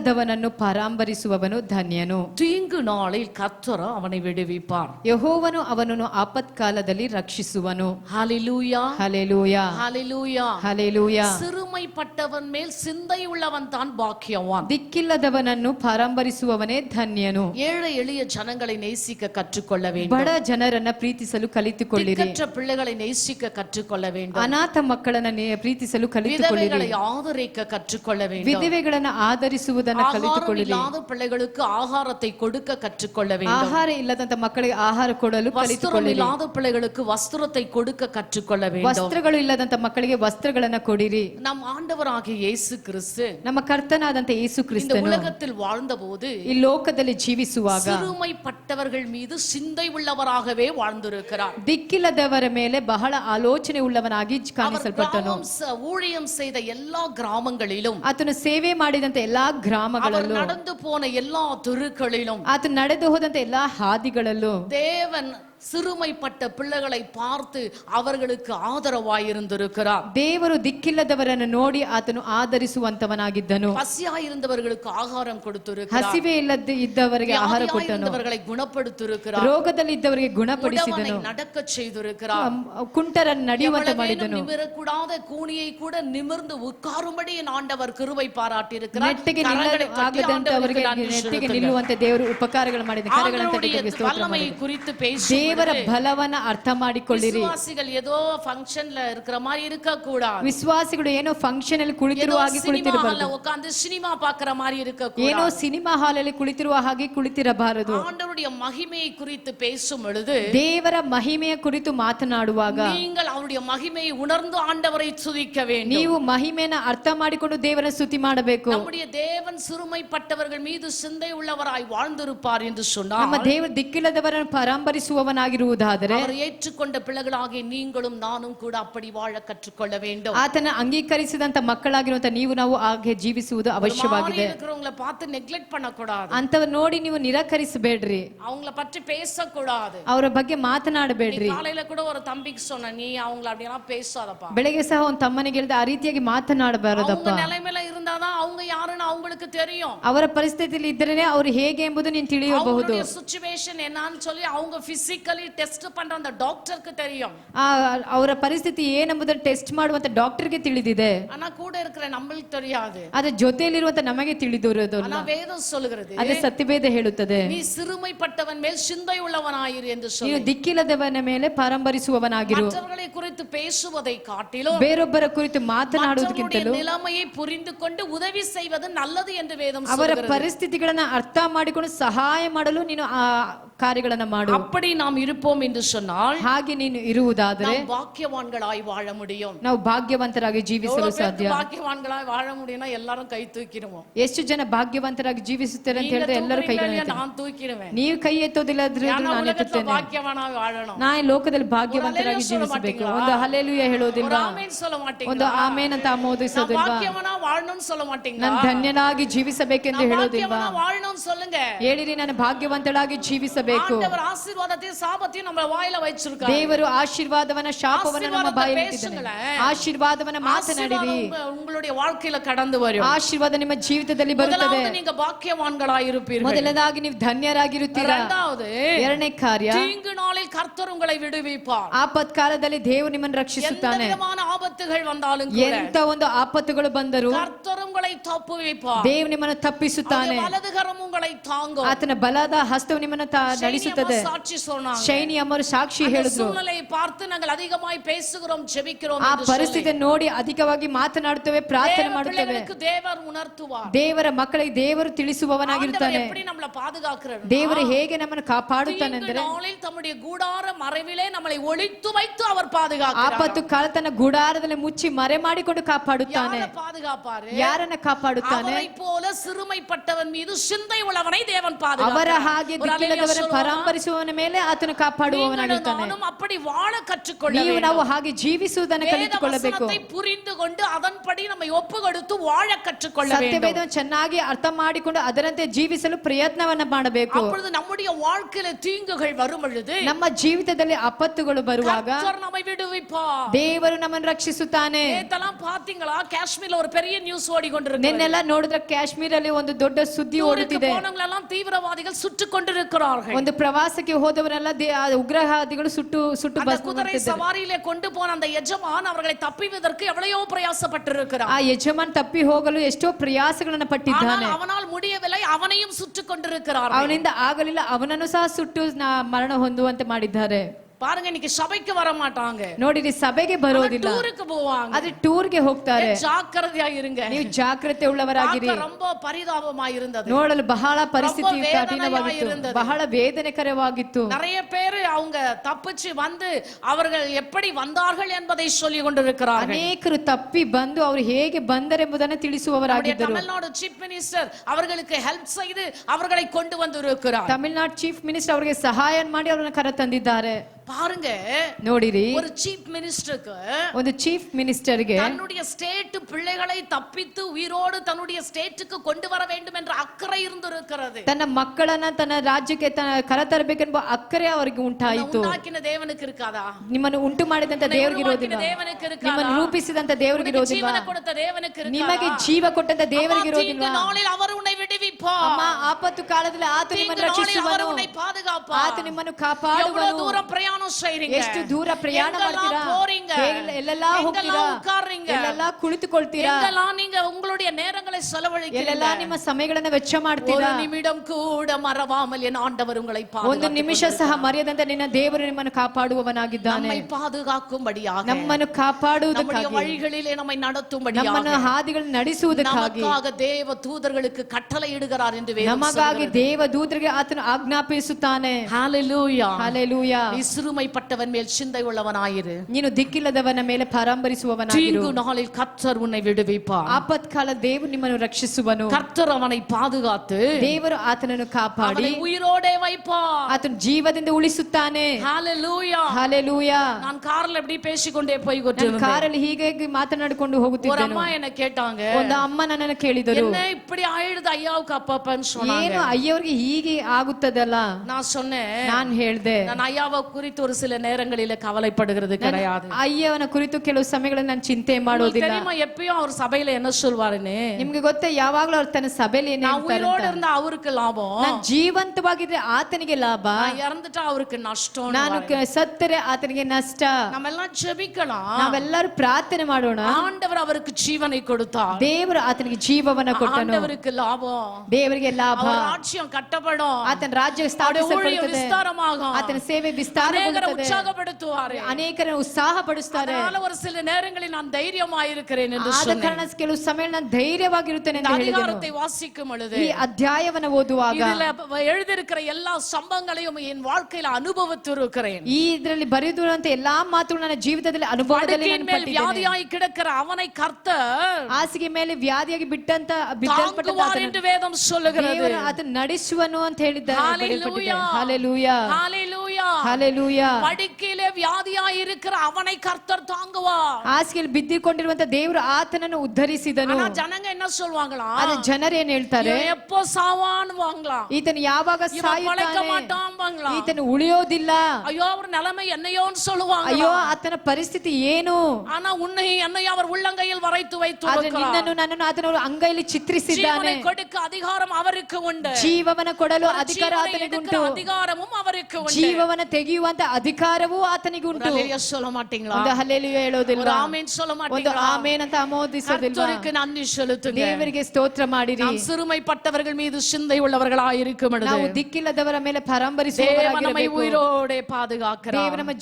ದಿಕ್ಕಿಲ್ಲದವನನ್ನು ಪರಾಂಬರಿಸುವವನು ಧನ್ಯನು தீங்கு நாளில் கர்த்தர் அவனை விடுவிப்பார் ಯಹೋವನು ಅವನನ್ನು ಆಪತ್ಕಾಲದಲ್ಲಿ ರಕ್ಷಿಸುವನು ஹalleluya ಹಲೆಲೂಯ ஹalleluya ಹಲೆಲೂಯ சிறுமைப்பட்டவன் மேல் சிந்தை உள்ளவன் தான் பாக்கியவான் ದಿಕ್ಕಿಲ್ಲದವನನ್ನು ಪರಾಂಬರಿಸುವವನೇ ಧನ್ಯನು ஏழை எளிய ஜனங்களை நேசிக்க கற்றுக்கொள்ள வேண்டும் ಬಡ ಜನರನ್ನ ಪ್ರೀತಿಸಲು ಕಲಿತುಕೊಳ್ಳಿರಿ திக்கற்ற பிள்ளைகளை நேசிக்க கற்றுக்கொள்ள வேண்டும் ಅನಾಥ ಮಕ್ಕಳನ್ನ ನೇ- ಪ್ರೀತಿಸಲು ಕಲಿತುಕೊಳ್ಳಿರಿ விதவைகளை ஆதரிக்க கற்றுக்கொள்ள வேண்டும் ವಿಧವೆಗಳನ್ನ ಆಧರಿಸುವುದನ್ನ ஆகாரம் ಕಲಿತುಕೊಳ್ಳಿರಿ இல்லாத பிள்ளைகளுக்கு ஆகாரத்தை கொடுக்க கற்றுக்கொள்ள வேண்டும் ಆಹಾರ ಇಲ್ಲದಂತ ಮಕ್ಕಳಿಗೆ ಆಹಾರ ಕೊಡಲು வஸ்திரம் ಕಲಿತುಕೊಳ್ಳಿರಿ இல்லாத பிள்ளைகளுக்கு வஸ்திரத்தை கொடுக்க கற்றுக்கொள்ள வேண்டும் ವಸ್ತ್ರಗಳು ಇಲ್ಲದಂತ ಮಕ್ಕಳಿಗೆ ವಸ್ತ್ರಗಳನ್ನ ಕೊಡಿರಿ நம் ஆண்டவராகிய இயேசு கிறிஸ்து ನಮ್ಮ ಕರ್ತನಾದಂತ ಯೇಸು இந்த ಕ್ರಿಸ್ತನು உலகத்தில் வாழ்ந்தபோது ಈ ಲೋಕದಲ್ಲಿ ಜೀವಿಸುವಾಗ சிறுமைப்பட்டவர்கள் மீது சிந்தை உள்ளவராகவே வாழ்ந்திருக்கிறார் ದಿಕ್ಕಿಲ್ಲದವರ ಮೇಲೆ ಬಹಳ ಆಲೋಚನೆ ಉಳ್ಳವನಾಗಿ ಜ್- அவர் ಕಾಣಿಸಲ್ಪಟ್ಟನು கிராமம் ச- ஊழியம் செய்த எல்லா கிராமங்களிலும் ಆತನು ಸೇವೆ ಮಾಡಿದಂತ ಎಲ್ಲಾ அவர் ಗ್ರಾಮಗಳಲ್ಲೂ ನಡೆದು ಪೋನ ಎಲ್ಲಾ ತುರುಕಳಿಲೂ ಆತ ನಡೆದು ಹೋದಂತ ಎಲ್ಲಾ ಹಾದಿಗಳಲ್ಲೂ ದೇವನ್ சிறுமைப்பட்ட பிள்ளைகளை பார்த்து அவர்களுக்கு ஆதரவாயிருந்திருக்கிறார் ದೇವರು ದಿಕ್ಕಿಲ್ಲದವರನ್ನು ನೋಡಿ ಆತನು ಆಧರಿಸುವಂತವನಾಗಿದ್ದನು பசியாயிருந்தவர்களுக்கு ஆகாரம் கொடுத்திருக்கிறார் ಹಸಿವೆ ಇಲ್ಲದ ಇದ್ದವರಿಗೆ ಆಹಾರ ಕೊಟ್ಟನು வியாதியாயிருந்தவர்களை குணப்படுத்தியிருக்கிறார் ರೋಗದಲ್ಲಿ ಇದ್ದವರಿಗೆ உடவனை ಗುಣಪಡಿಸಿದನು நடக்க செய்திருக்கிறார் ಅಮ್- ಕುಂಟರನ್ನು ನಡೆಯುವಂತೆ எவ்வளவேனும் ಮಾಡಿದನು நிமிரக்கூடாத கூனியை கூட நிமிர்ந்து உட்காரும்படி என் ஆண்டவர் கிருபை பாராட்டியிருக்கிறார் ನೆಟ್ಟಿಗೆ கரங்களை ನಿಲ್ಲಲು தட்டி ಆಗದಂತೆ ஆண்டவருக்கு ಅವರಿಗೆ நன்றி ನೆಟ್ಟಿಗೆ செலுத்துங்கள். ನಿಲ್ಲುವಂತೆ ದೇವರು ಉಪಕಾರಗಳು ಮಾಡಿದ ಕರೆಗಳನ್ನು ತಟ್ಟಿ ஆண்டவருடைய ದೇವರಿಗೆ ಸ್ತೋತ್ರ வல்லமையை ಮಾಡಿ. குறித்து பேசும் ದೇವರ ಬಲವನ್ನ ಅರ್ಥ ಮಾಡಿಕೊಳ್ಳಿರಿ விசுவாசிகள் ஏதோ ஃபங்க்ஷன்ல இருக்கிற மாதிரி இருக்க கூடாது ವಿಶ್ವಾಸಿಗಳು ಏನೋ ಫಂಕ್ಷನ್ ಅಲ್ಲಿ ஏதோ ಕುಳಿತಿರುವ ಹಾಗೆ சினிமா ಕುಳಿತಿರಬಾರದು ஹால்ல உட்கார்ந்து சினிமா பாக்குற மாதிரி இருக்க ಏನೋ கூடாது ಸಿನಿಮಾ ಹಾಲ್ ಅಲ್ಲಿ ಕುಳಿತಿರುವ ಹಾಗೆ ಕುಳಿತಿರಬಾರದು ஆண்டவருடைய மகிமையை குறித்து பேசும் பொழுது ದೇವರ ಮಹಿಮೆಯ ಕುರಿತು ಮಾತನಾಡುವಾಗ நீங்கள் அவருடைய மகிமையை உணர்ந்து ஆண்டவரை துதிக்க வேண்டும் ನೀವು ಮಹಿಮೆನ ಅರ್ಥ ಮಾಡಿಕೊಂಡು ದೇವರ ಸ್ತುತಿ ಮಾಡಬೇಕು நம்முடைய தேவன் சிறுமைப்பட்டவர்கள் மீது சிந்தை உள்ளவராய் வாழ்ந்திருப்பார் என்று சொன்னார் ನಮ್ಮ ದೇವ ದಿಕ್ಕಿಲ್ಲದವರನ್ನು ಪರಾಂಬರಿಸುವವನಾಗಿರುವುದಾದರೆ அவர் ஏற்றுக்கொண்ட பிள்ளைகளாகிய நீங்களும் நானும் கூட அப்படி வாழ கற்றுக்கொள்ள வேண்டும் ಆತನ ಅಂಗೀಕರಿಸಿದಂತ ಮಕ್ಕಳಾಗಿರುವಂತ ನೀವು ನಾವು ಹಾಗೆ ಜೀವಿಸುವುದು ஒரு ಅವಶ್ಯವಾಗಿದೆ மாதிரி இருக்கிறவங்களை பார்த்து நெக்லெக்ட் பண்ணக்கூடாது ಅಂತವ ನೋಡಿ ನೀವು ನಿರಾಕರಿಸಬೇಡ್ರಿ அவங்கள பற்றி பேசக்கூடாது ಅವರ ಬಗ್ಗೆ ಮಾತನಾಡಬೇಡ್ರಿ காலையில கூட ஒரு தம்பிக்கு சொன்ன நீ அவங்கள அப்படியெல்லாம் பேசாதப்பா ಬೆಳಗ್ಗೆ ಸಹ ಒಂದು ತಮ್ಮನಿಗೆ ಹೇಳಿದ ಆ ರೀತಿಯಾಗಿ ಮಾತನಾಡಬಾರದಪ್ಪ அவங்க நிலைமையில இருந்தாதான் அவங்க யாருன்னு அவங்களுக்கு தெரியும் ಅವರ ಪರಿಸ್ಥಿತಿಯಲ್ಲಿ ಇದ್ದರೆ ಅವರು ಹೇಗೆ ಎಂಬುದು ನೀನು ತಿಳಿಯಬಹುದು அவங்களுடைய சுச்சுவேஷன் என்னன்னு சொல்லி அவங்க பிசிக்கலி டெஸ்ட் பண்ற அந்த டாக்டருக்கு தெரியும் ಆ ಅವರ ಪರಿಸ್ಥಿತಿ ಏನೆಂಬುದನ್ನು ಟೆಸ್ಟ್ ಮಾಡುವಂತ ಡಾಕ್ಟರ್ಗೆ ತಿಳಿದಿದೆ ஆனா கூட இருக்கிற நம்மளுக்கு தெரியாது ಆದ್ರೆ ಜೊತೆಯಲ್ಲಿರುವಂತ ನಮಗೆ ತಿಳಿದಿರೋದಲ್ಲ ஆனா வேதம் சொல்லுகிறது ಅದೇ ಸತ್ಯಭೇದ ಹೇಳುತ್ತದೆ நீ சிறுமைப்பட்டவன் மேல் சிந்தை உள்ளவனாயிரு என்று சொல்லி ನೀನು ದಿಕ್ಕಿಲ್ಲದವನ ಮೇಲೆ ಪರಂಬರಿಸುವವನಾಗಿರು மற்றவர்களை குறித்து பேசுவதை காட்டிலும் ಬೇರೊಬ್ಬರ ಕುರಿತು மற்றவர்களுடைய ಮಾತನಾಡುವುದಕ್ಕಿಂತಲೂ நிலைமையை புரிந்து கொண்டு உதவி ಉದವಿ ಸೈವದು ನಲ್ಲದು ಎಂದು ವೇದಂ ಅವರ ಪರಿಸ್ಥಿತಿಗಳನ್ನ ಅರ್ಥ ಮಾಡಿಕೊಂಡು ಸಹಾಯ ಮಾಡಲು ನೀನು ಕಾರ್ಯಗಳನ್ನ ಮಾಡು அப்படி நாம் இருப்போம் என்று சொன்னால் ಹಾಗೆ ನೀನು ಇರುವುದಾದರೆ நாம் பாக்கியவான்களாய் வாழ முடியும் ನಾವು ಭಾಗ್ಯವಂತರಾಗಿ ಜೀವಿಸಲು எவ்வளவு ಸಾಧ್ಯ பேருக்கு பாக்கியவான்களாய் வாழ முடியும்னா எல்லாரும் கை தூக்கிடுவோம் ಎಷ್ಟು ಜನ ಭಾಗ್ಯವಂತರಾಗಿ ಜೀವಿಸುತ್ತಾರೆ ಅಂತ நீங்க ಹೇಳಿದ್ರೆ ಎಲ್ಲರೂ தூக்குறீங்களா ಕೈಗಳನ್ನ இல்லையா? ಎತ್ತಿ- நான் தூக்கிடுவேன் ನೀವು ಕೈ ಎತ್ತೋದಿಲ್ಲ ಆದ್ರೂ ஏன்னா ನಾನು உலகத்துல ಎತ್ತುತ್ತೇನೆ பாக்கியவானாய் வாழணும் ನಾ ಈ ಲೋಕದಲ್ಲಿ ಭಾಗ್ಯವಂತರಾಗಿ ஒரு ಹಲ್ಲೆಲೂಯಾ ಜೀವಿಸಬೇಕು சொல்ல ಒಂದು ಹಲೆಲುಯ ஒரு ಹೇಳೋದಿಲ್ವಾ ஆமேன் சொல்ல ಒಂದು மாட்டீங்களா ಆಮೇನ್ ಅಂತ நான் ಆಮೋದಿಸೋದಿಲ್ವಾ பாக்கியவனா வாழணும்னு சொல்ல மாட்டீங்களா ನಾನು ಧನ್ಯನಾಗಿ ಜೀವಿಸಬೇಕೆಂದು நான் ಹೇಳೋದಿಲ್ವಾ பாக்கியவனா வாழணும்னு சொல்லுங்க ಹೇಳಿರಿ ನಾನು ಭಾಗ್ಯವಂತಳಾಗಿ ಜೀವಿಸಬೇಕು ಮಾಡಬೇಕು ஆண்டவர் ஆசீர்வாதத்தையும் சாபத்தையும் நம்ம வாயில வச்சிருக்காரு ದೇವರು ಆಶೀರ್ವಾದವನ್ನ ಶಾಪವನ್ನ ನಮ್ಮ ಆಶೀರ್ವಾದದ ಬಾಯಲ್ಲಿ ಬೇಷಗಳೇ. ಆಶೀರ್ವಾದವನ್ನ ಮಾತನಾಡಿರಿ ஆசீர்வாதம் உங்க- உங்களுடைய வாழ்க்கையில கடந்து வரும் ಆಶೀರ್ವಾದ ನಿಮ್ಮ ಜೀವಿತದಲ್ಲಿ ಬರುತ್ತದೆ முதலாவது நீங்க பாக்கியவான்களாய் இருப்பீர்கள் ಮೊದಲನೇದಾಗಿ ನೀವು ಧನ್ಯರಾಗಿರುತ್ತೀರಾ இரண்டாவது ಎರಡನೇ ಕಾರ್ಯ தீங்கு நாளில் கர்த்தர் உங்களை விடுவிப்பார் ಆಪತ್ ಕಾಲದಲ್ಲಿ ದೇವರು ನಿಮ್ಮನ್ನು எந்த ರಕ್ಷಿಸುತ್ತಾನೆ விதமான ஆபத்துகள் வந்தாலும் கூட ಎಂತ ಒಂದು ಆಪತ್ತುಗಳು ಬಂದರೂ கர்த்தர் உங்களை தப்புவிப்பார் ದೇವ್ ನಿಮ್ಮನ್ನು ತಪ್ಪಿಸುತ್ತಾನೆ அவருடைய வலதுகரம் உங்களை தாங்கும் ಆತನ ಬಲದ ಹಸ್ತವು ನಿಮ್ಮನ್ನು ತಾ- ஷைனி ನಡೆಸುತ್ತದೆ அம்மா சாட்சி சொன்னாங்க ಶೈನಿ ಅಮ್ಮರು ಸಾಕ್ಷಿ அந்த ಹೇಳಿದ್ರು சூழ்நிலையை பார்த்து நாங்கள் அதிகமாய் பேசுகிறோம் ஜெபிக்கிறோம் ಆ என்று சொல்லி. ಪರಿಸ್ಥಿತಿ ನೋಡಿ ಅಧಿಕವಾಗಿ ಮಾತನಾಡುತ್ತೇವೆ ಪ್ರಾರ್ಥನೆ தேவ ಮಾಡುತ್ತೇವೆ பிள்ளைகளுக்கு தேவர் உணர்த்துவார் ದೇವರ ಮಕ್ಕಳಿಗೆ ದೇವರು ஆண்டவர் ತಿಳಿಸುವವನಾಗಿರ್ತಾನೆ எப்படி நம்மளை பாதுகாக்கிறார் ದೇವರು ಹೇಗೆ ನಮ್ಮನ್ನು ಕಾಪಾಡುತ್ತಾನೆ தீங்கு ಅಂದ್ರೆ நாளில் தம்முடைய கூடார மறைவிலே நம்மளை ஒளித்து வைத்து அவர் பாதுகாக்கிறார் ಆಪತ್ತು ಕಾಲ ತನ್ನ ಗುಡಾರದಲ್ಲಿ ಮುಚ್ಚಿ ಮರೆ ಮಾಡಿಕೊಂಡು ಕಾಪಾಡುತ್ತಾನೆ யாரை பாதுகாப்பாரு ಯಾರನ್ನ ಕಾಪಾಡುತ್ತಾನೆ அவரை போல சிறுமைப்பட்டவன் மீது சிந்தை உள்ளவனை தேவன் ಅವರ பாதுகாக்கிறார் ಹಾಗೆ ஒரு அல்லேலூயா ದಿಕ್ಕಿಲ್ಲದವರ சொல்லுவோமா? ಪರಾಂಬರಿಸುವವನ ಮೇಲೆ ಆತನು நீங்களும் ಕಾಪಾಡುವವನಾಗಿರ್ತಾನೆ நானும் அப்படி வாழ கற்றுக்கொள்ள ನೀವು வேண்டும். ನಾವು ಹಾಗೆ ಜೀವಿಸುವುದನ್ನು வேத ಕಲಿತುಕೊಳ್ಳಬೇಕು வசனத்தை புரிந்து கொண்டு அதன்படி நம்மை ஒப்பு கொடுத்து வாழ கற்றுக்கொள்ள வேண்டும் ಸತ್ಯವೇದವನ್ನು ಚೆನ್ನಾಗಿ ಅರ್ಥ ಮಾಡಿಕೊಂಡು ಅದರಂತೆ ಜೀವಿಸಲು ಪ್ರಯತ್ನವನ್ನ ಮಾಡಬೇಕು அப்பொழுது நம்முடைய வாழ்க்கையில தீங்குகள் வரும் பொழுது ನಮ್ಮ ಜೀವಿತದಲ್ಲಿ ಆಪತ್ತುಗಳು ಬರುವಾಗ கர்த்தர் நம்மை விடுவிப்பார் ದೇವರು ನಮ್ಮನ್ನು ರಕ್ಷಿಸುತ್ತಾನೆ நேத்தெல்லாம் பாத்தீங்களா காஷ்மீர்ல ஒரு பெரிய நியூஸ் ஓடிக்கொண்டிருக்கு ನಿನ್ನೆಲ್ಲ ನೋಡಿದ್ರೆ ಕಾಶ್ಮೀರಲ್ಲಿ ಒಂದು ದೊಡ್ಡ ಸುದ್ದಿ ಓಡುತ್ತಿದೆ போனவங்களெல்லாம் தீவிரவாதிகள் சுட்டு கொண்டிருக்கிறார்கள் ಒಂದು ಪ್ರವಾಸಕ್ಕೆ ಹೋದವರೆಲ್ಲ ದೇ- ಆ ಉಗ್ರವಾದಿಗಳು ಸುಟ್ಟು ಸುಟ್ಟು அந்த ಭಸ್ಮ குதிரை ಮಾಡ್ತಿದ್ದಾರೆ. சவாரியிலே கொண்டு போன அந்த எஜமான் அவர்களை தப்பிவதற்கு எவ்வளையோ பிரயாசப்பட்டிருக்கிறார் ಆ ಯಜಮಾನ್ ತಪ್ಪಿ ಹೋಗಲು ಎಷ್ಟೋ ಪ್ರಯಾಸಗಳನ್ನ ஆனால் ಪಟ್ಟಿದ್ದಾನೆ அவனால் முடியவில்லை அவனையும் சுட்டு கொண்டிருக்கிறார் ಅವನಿಂದ ಆಗಲಿಲ್ಲ ಅವನನ್ನು ಸಹ ಸುಟ್ಟು ನಾ- ಮರಣ ಹೊಂದುವಂತೆ ಮಾಡಿದ್ದಾರೆ பாருங்க இன்னைக்கு சபைக்கு வர மாட்டாங்க ನೋಡಿರಿ ಸಭೆಗೆ ಬರೋದಿಲ್ಲ டூருக்கு போவாங்க ಆದ್ರೆ ಟೂರ್ಗೆ ಹೋಗ್ತಾರೆ ஜாக்கிரதையா இருங்க ನೀವು ಜಾಗ್ರತೆ ಉಳ್ಳವರಾಗಿರಿ பார்க்க ரொம்ப பரிதாபமா இருந்தது ನೋಡಲು ಬಹಳ ಪರಿಸ್ಥಿತಿ ரொம்ப ಕಠಿಣವಾಗಿತ್ತು ವೇದನೆಯಾಗಿರುತ್ತದೆ. ಬಹಳ ವೇದನೆಕರವಾಗಿತ್ತು நிறைய பேர் அவங்க தப்பிச்சு வந்து அவர்கள் எப்படி வந்தார்கள் என்பதை சொல்லி கொண்டிருக்கிறார்கள் ಅನೇಕರು ತಪ್ಪಿ ಬಂದು ಅವರು ಹೇಗೆ ಬಂದರೆಂಬುದನ್ನು நம்முடைய ತಿಳಿಸುವವರಾಗಿದ್ದರು தமிழ்நாடு சீஃப் மினிஸ்டர் அவர்களுக்கு ஹெல்ப் செய்து அவர்களை கொண்டு வந்து இருக்கிறார் ತಮಿಳ್ನಾಡು ಚೀಫ್ ಮಿನಿಸ್ಟರ್ ಅವರಿಗೆ ಸಹಾಯ ಮಾಡಿ ಅವರನ್ನು ಕರೆ ತಂದಿದ್ದಾರೆ பாருங்க ನೋಡಿರಿ ஒரு சீஃப் மினிஸ்டருக்கு ಒಂದು ಚೀಫ್ ಮಿನಿಸ್ಟರ್ಗೆ தன்னுடைய ஸ்டேட் பிள்ளைகளை தப்பித்து உயிரோடு தன்னுடைய ஸ்டேட்டுக்கு கொண்டு வர வேண்டும் என்ற அக்கறை இருந்திருக்கிறது ತನ್ನ ಮಕ್ಕಳನ್ನ ತನ್ನ ರಾಜ್ಯಕ್ಕೆ ತನ್ನ ಕರೆ ತರಬೇಕೆಂಬ ಅಕ್ಕರೆ ಅವರಿಗೆ ಉಂಟಾಯಿತು உண்டாக்கின தேவனுக்கு இருக்காதா ನಿಮ್ಮನ್ನು ಉಂಟು ಮಾಡಿದಂತ ದೇವರಿಗೆ ಇರೋದಿಲ್ಲ உருவாக்கின தேவனுக்கு இருக்காதா ನಿಮ್ಮನ್ನು ರೂಪಿಸಿದಂತ ದೇವರಿಗೆ உனக்கு ಇರೋದಿಲ್ವಾ ஜீவனை கொடுத்த தேவனுக்கு ನಿಮಗೆ இருக்காதா ಜೀವ ಕೊಟ್ಟಂತ ದೇವರಿಗೆ அம்மா, தீங்கு ಇರೋದಿಲ್ವಾ நாளில் அவர் உன்னை விடுவிப்பார் ಅಮ್ಮ ಆಪತ್ತು ಕಾಲದಲ್ಲಿ ಆತ தீங்கு ನಿಮ್ಮನ್ನು நாளில் அவர் ರಕ್ಷಿಸುವನು உன்னை பாதுகாப்பார் ಆತ ನಿಮ್ಮನ್ನು எவ்வளவு ಕಾಪಾಡುವನು தூரம் பிரயாணம் செய்றீங்க ಎಷ್ಟು ದೂರ ಪ್ರಯಾಣ எங்கெல்லாம் ಮಾಡ್ತೀರಾ போறீங்க ಹೇಗೆ- ಎಲ್ಲೆಲ್ಲಾ ಹೋಗ್ತೀರಾ எங்கெல்லாம் உட்கார்றீங்க ಎಲ್ಲೆಲ್ಲಾ ಕುಳಿತುಕೊಳ್ತೀರಾ எங்கெல்லாம் நீங்க உங்களுடைய நேரங்களை செலவழிக்கிறீங்க ಎಲ್ಲೆಲ್ಲಾ ನಿಮ್ಮ ಸಮಯಗಳನ್ನ ವೆಚ್ಚ ஒரு ಮಾಡ್ತೀರಾ நிமிடம் கூட மறவாமல் என் ஆண்டவர் உங்களை ಒಂದು பாதுகாத்துக் ನಿಮಿಷ ಸಹ ಮರೆಯದಂತೆ ನಿನ್ನ ದೇವರು ನಿಮ್ಮನ್ನು ಕಾಪಾಡುವವನಾಗಿದ್ದಾನೆ நம்மை பாதுகாக்கும்படியாக ನಮ್ಮನ್ನು நம்முடைய ಕಾಪಾಡುವುದಕ್ಕಾಗಿ வழிகளிலே நம்மை நடத்தும்படியாக ನಮ್ಮನ್ನು ಹಾದಿಗಳನ್ನು ನಡೆಸುವುದಕ್ಕಾಗಿ நமக்காக தேவ தூதர்களுக்கு கட்டளை இடுகிறார் என்று வேதம் ನಮಗಾಗಿ ದೇವ ದೂತರಿಗೆ ಆತನು ಆಜ್ಞಾಪಿಸುತ್ತಾನೆ ஹalleluya ಹಾಲೆಲೂಯ நீ சிறுமைப்பட்டவன் மேல் சிந்தை உள்ளவனாயிரு ನೀನು ದಿಕ್ಕಿಲ್ಲದವನ ಮೇಲೆ ಪರಾಂಬರಿಸುವವನಾಗಿರು தீங்கு நாளில் கர்த்தர் உன்னை விடுவிப்பார் ಆಪತ್ಕಾಲ ದೇವರು ನಿಮ್ಮನ್ನು ರಕ್ಷಿಸುವನು கர்த்தர் அவனை பாதுகாத்து ದೇವರು ಆತನನ್ನು ಕಾಪಾಡಿ அவனை உயிரோடே வைப்பார் ಆತನು ಜೀವದಿಂದ ಉಳಿಸುತ್ತಾನೆ ஹalleluya ಹಾಲೆಲೂಯ நான் கார்ல எப்படி பேசிக்கொண்டே போய் ನಾನು கொண்டிருந்தேன் ಕಾರಲ್ಲಿ ಹೀಗೆ ಮಾತನಾಡಿಕೊಂಡು ஒரு ಹೋಗುತ್ತಿದ್ದೆನು அம்மா என்ன கேட்டாங்க ಒಂದು ಅಮ್ಮ ನನ್ನನ್ನು ಕೇಳಿದರು என்ன இப்படி ஆயிடுது ஐயாவுக்கு அப்பப்பன்னு சொன்னாங்க ಏನು ಅಯ್ಯವ್ರಿಗೆ ಹೀಗೆ ಆಗುತ್ತದಲ್ಲ நான் சொன்னேன் ನಾನ್ ಹೇಳ್ದೆ நான் ஐயாவை குறித்து ஒரு சில நேரங்களில கவலைப்படுகிறது கிடையாது ಅಯ್ಯವನ ಕುರಿತು ಕೆಲವು ಸಮಯಗಳಲ್ಲಿ ನಾನು ಚಿಂತೆ உங்களுக்கு ಮಾಡೋದಿಲ್ಲ தெரியுமா எப்பயும் அவர் சபையில என்ன சொல்வாருன்னு ನಿಮ್ಗೆ ಗೊತ್ತಾ ಯಾವಾಗ್ಲೂ ಅವ್ರು ತನ್ನ ಸಭೆಯಲ್ಲಿ ಏನ್ நான் ಹೇಳ್ತಾರೆ உயிரோடு இருந்தா அவருக்கு லாபம் ನಾನ್ ಜೀವಂತವಾಗಿದ್ರೆ ಆತನಿಗೆ ಲಾಭ நான் இறந்துட்டா அவருக்கு நஷ்டம் ನಾನು ಕ- ಸತ್ತರೆ ಆತನಿಗೆ ನಷ್ಟ நம்ம எல்லாம் ஜெபிக்கலாம் ನಾವೆಲ್ಲರೂ ಪ್ರಾರ್ಥನೆ ಮಾಡೋಣ ஆண்டவர் அவருக்கு ஜீவனை கொடுத்தார் ದೇವರು ಆತನಿಗೆ ಜೀವವನ್ನ ಕೊಟ್ಟನು ஆண்டவருக்கு லாபம் ದೇವರಿಗೆ ಲಾಭ அவர் ராஜ்யம் கட்டப்படும் ಆತನ ರಾಜ್ಯ அவருடைய ஊழியம் ಸ್ಥಾಪಿಸಲ್ಪಡುತ್ತದೆ விஸ்தாரமாகும் ಆತನ ಸೇವೆ அநேகரை ವಿಸ್ತಾರಗೊಳ್ಳುತ್ತದೆ உற்சாகப்படுத்துவாரு ಅನೇಕರನ್ನು ಉತ್ಸಾಹ ಪಡಿಸ್ತಾರೆ அதனால ஒரு சில நேரங்களில் நான் தைரியமாயிருக்கிறேன் என்று ಆದ சொன்னேன் ಕಾರಣ ಕೆಲವು ಸಮಯ ನಾನು ಧೈರ್ಯವಾಗಿರುತ್ತೇನೆ இந்த ಅಂತ ಹೇಳಿದೆನು அதிகாரத்தை வாசிக்கும் பொழுது ಈ ಅಧ್ಯಾಯವನ್ನ ಓದುವಾಗ இதுல எழுதியிருக்கிற எல்லா சம்பவங்களையும் என் வாழ்க்கையில அனுபவித்திருக்கிறேன் ಈ ಇದರಲ್ಲಿ ಬರೆದಿರುವಂತ ಎಲ್ಲಾ ಮಾತುಗಳು ನನ್ನ ಜೀವಿತದಲ್ಲಿ ಅನುಭವದಲ್ಲಿ படுக்கையின் ನಾನು மேல் ಪಟ್ಟಿದ್ದೇನೆ வியாதியாய் கிடக்கிற அவனை கர்த்தர் ಹಾಸಿಗೆ ಮೇಲೆ ವ್ಯಾಧಿಯಾಗಿ ಬಿಟ್ಟಂತ ಬಿಟ್ಟಲ್ಪಟ್ಟಂತ தாங்குவார் ಆತನ என்று வேதம் சொல்லுகிறது ದೇವರು ಆತನ ನಡೆಸುವನು ಅಂತ ಹೇಳಿದ್ದಾರೆ Hallelujah. ಹಾಲೆಲೂಯ ஹalleluya ಹಾಲೆಲೂಯ படுக்கையிலே வியாதியாய் இருக்கிற அவனை கர்த்தர் தாங்குவார் ಹಾಸಿಗೆಯಲ್ಲಿ ಬಿದ್ದಿಕೊಂಡಿರುವಂತ ದೇವರು ಆತನನ್ನು ಉದ್ಧರಿಸಿದನು ஆனா ஜனங்க என்ன சொல்லுவாங்களா ಆದ್ರೆ ಜನರು ಏನ್ ಹೇಳ್ತಾರೆ இவன் எப்போ சாவான்னு வாங்கலாம் ಈತನು ಯಾವಾಗ இவன் பழைக்க ಸಾಯುತ್ತಾನೆ மாட்டான் வாங்கலாம் ಈತನು ಉಳಿಯೋದಿಲ್ಲ ஐயோ அவர் நிலைமை என்னையோன்னு சொல்லுவாங்க ಅಯ್ಯೋ ಆತನ ಪರಿಸ್ಥಿತಿ ಏನು ஆனா உன்னை என்னை அவர் உள்ளங்கையில் வரைத்து வைத்து ಆದ್ರೆ இருக்கிறார். ನಿನ್ನನ್ನು ನನ್ನನ್ನು ಆತನ ಅಂಗೈಲಿ ಚಿತ್ರಿಸಿದ್ದಾನೆ ஜீவனை கொடுக்க அதிகாரம் அவருக்கு உண்டு ಜೀವವನ ಕೊಡಲು ಅಧಿಕಾರ ஜீவனை ಆತನಿಗುಂಟು எடுக்கிற அதிகாரமும் அவருக்கு உண்டு ಜೀವವನ ತೆಗೆಯುವಂತ ಆದ ಅಧಿಕಾರವೂ ಆತನಿಗೆ ಉಂಟು. சொல்ல மாட்டீங்களா? ಒಂದು ಹಲ್ಲೆಲುಯ ಹೇಳೋದಿಲ್ಲ. சொல்ல ಒಂದು மாட்டீங்களா? ಆಮೇನ್ ಅಂತ நன்றி செலுத்துங்க ದೇವರಿಗೆ ಸ್ತೋತ್ರ ಮಾಡಿರಿ. நாம் சிறுமைப்பட்டவர்கள் மீது சிந்தை உள்ளவர்களாய் இருக்கும் ನಾವು பொழுது ದಿಕ್ಕಿಲ್ಲದವರ ಮೇಲೆ ದೇವ நம்மை ಪರಂಪರಿಸುವವರಾಗಿರಬೇಕು உயிரோடே ದೇವರು பாதுகாக்கிறார் ನಮ್ಮ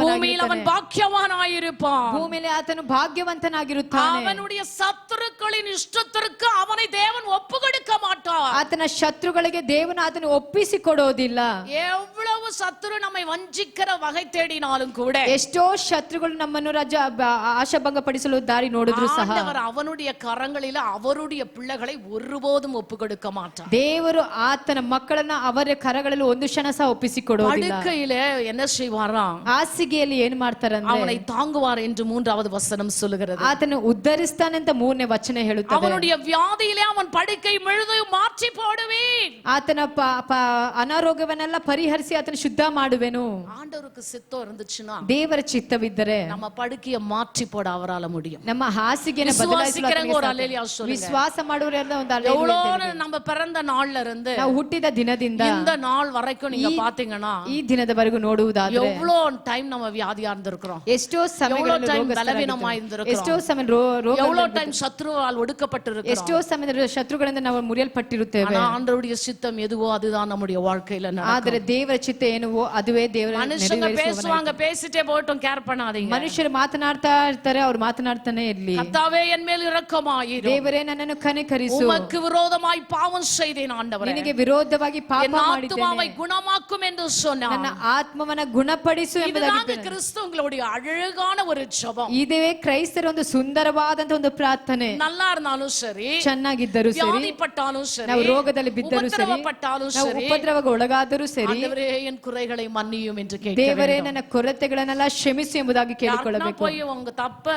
பூமியில் அவன் பாக்கியவானாயிருப்பான் ಭೂಮಿಯಲ್ಲಿ ಆತನು ಭಾಗ್ಯವಂತನಾಗಿರುತ್ತಾನೆ. அவனுடைய சத்துருக்களின் இஷ்டத்திற்கு அவனை தேவன் ஒப்பு கொடுக்க மாட்டான் ಆತನ ಶತ್ರುಗಳಿಗೆ ದೇವನ ಆತನು ಒಪ್ಪಿಸಿಕೊಡೋದಿಲ್ಲ. எவ்வளவு ச- சத்துரு நம்மை வஞ்சிக்கிற வகை தேடினாலும் கூட ಎಷ್ಟೋ ಶತ್ರುಗಳು ನಮ್ಮನ್ನು ರಾಜ ಬ- ಆಶಾಭಂಗ ಪಡಿಸಲು ದಾರಿ ನೋಡಿದ್ರು ಸಹ ஆண்டவர் அவனுடைய கரங்களில அவருடைய பிள்ளைகளை ஒருபோதும் ஒப்பு கொடுக்க மாட்டார் ದೇವರು ಆತನ ಮಕ್ಕಳನ್ನ ಅವರ ಕರಗಳಲ್ಲಿ ಒಂದು ಕ್ಷಣ ಸಹ ಒಪ್ಪಿಸಿಕೊಡೋದಿಲ್ಲ படுக்கையில என்ன செய்வாராம் ಹಾಸಿಗೆಯಲ್ಲಿ ಏನ್ ಮಾಡ್ತಾರಂದ್ರೆ அவனை தாங்குவார் என்று மூன்றாவது வசனம் சொல்லுகிறது ಆತನು ಉದ್ಧರಿಸ್ತಾನೆ ಅಂತ ಮೂರನೇ ವಚನ ಹೇಳುತ್ತದೆ அவனுடைய வியாதியிலே அவன் படுக்கை முழுதும் மாற்றி போடுவேன் ಆತನ ಪ- ಪ- ಅನಾರೋಗ್ಯವನ್ನೆಲ್ಲ ಪರಿಹರಿಸಿ ಆತನ ಶುದ್ಧ ಮಾಡುವೆನು ஆண்டவருக்கு சித்தம் இருந்துச்சுன்னா ದೇವರ ಚಿತ್ತವಿದ್ದರೆ நம்ம படுக்கையை மாற்றி போட அவரால முடியும் ನಮ್ಮ ಹಾಸಿಗೆನ ಬದಲಾಯಿಸಲು விசுவாசிக்கிறவங்க ஒரு ಆತನಿಗೆ அல்லேலியா ಸಾಧ್ಯ. சொல்லுங்க ವಿಶ್ವಾಸ ಮಾಡುವವರೆಲ್ಲ ಒಂದು ಅಲ್ಲೇಲೂಯಾ எவ்வளோ ಅಂತ ಹೇಳಿ. நம்ம பிறந்த நாள்ல இருந்து ನಾವು ಹುಟ್ಟಿದ ದಿನದಿಂದ இந்த நாள் வரைக்கும் நீங்க பாத்தீங்கன்னா ಈ ದಿನದವರೆಗೂ ನೋಡುವುದಾದ್ರೆ எவ்வளோ டைம் நம்ம வியாதியா இருந்திருக்கிறோம் ಎಷ್ಟೋ ಸಮಯಗಳಲ್ಲಿ time ರೋಗಸ್ಥರಾಗಿದ್ದೇವೆ. ಬಲವೀನಮಾಗಿ இருந்திருக்கிறோம். ಎಷ್ಟೋ ಸಮಯ ರೋ- ರೋಗ எவ்வளோ டைம் சத்ருவால் ஒடுக்கப்பட்டிருக்கிறோம் ಎಷ್ಟೋ ಸಮಯದಲ್ಲಿ ಶತ್ರುಗಳಿಂದ ನಾವು ಮುರಿಯಲ್ಪಟ್ಟಿರುತ್ತೇವೆ ஆனா ஆண்டவருடைய சித்தம் எதுவோ அதுதான் நம்முடைய வாழ்க்கையில நடக்கும். ಆದರೆ ದೇವರ ಚಿತ್ತ ಏನುವೋ ಅದುವೇ ದೇವರ மனுஷங்க ನೆರವೇರಿಸುವವನಾಗಿದ್ದಾನೆ. பேசுவாங்க பேசிட்டே போட்டும் கேர் பண்ணாதீங்க ಮನುಷ್ಯರು ಮಾತನಾಡ್ತಾ ಇರ್ತಾರೆ ಅವ್ರು ಮಾತನಾಡ್ತಾನೆ ಇರ್ಲಿ கர்த்தாவே என் மேல் இரக்கமாயிரும் ದೇವರೇ ನನ್ನನ್ನು ಕನಿಕರಿಸು உமக்கு விரோதமாய் பாவம் செய்தேன் ஆண்டவரே ನಿನಗೆ ವಿರೋಧವಾಗಿ ಪಾಪ என் ಮಾಡಿದ್ದೇನೆ ஆத்துமாவை குணமாக்கும் என்று சொன்னான் ನನ್ನ ಆತ್ಮವನ್ನ ಗುಣಪಡಿಸು ಎಂಬುದಾಗಿ இதுதாங்க கிறிஸ்துவங்களுடைய அழகான ஒரு ஜெபம் ಇದೇ ಕ್ರೈಸ್ತರ ಒಂದು ಸುಂದರವಾದಂತ ಒಂದು ಪ್ರಾರ್ಥನೆ நல்லா இருந்தாலும் சரி ಚೆನ್ನಾಗಿದ್ದರೂ ಸರಿ வியாதிப்பட்டாலும் சரி ನಾವು ರೋಗದಲ್ಲಿ ಬಿದ್ದರೂ ಸರಿ உபத்திரவப்பட்டாலும் ನಾವು சரி ಉಪದ್ರವಕ್ಕೆ ಒಳಗಾದರೂ ಸರಿ ஆண்டவரே என் குறைகளை மன்னியும் என்று கேட்க ದೇವರೇ வேண்டும். ನನ್ನ ಕೊರತೆಗಳನ್ನೆಲ್ಲ ಕ್ಷಮಿಸು ಎಂಬುದಾಗಿ யாருன்னா ಕೇಳಿಕೊಳ್ಳಬೇಕು போய் உங்க தப்ப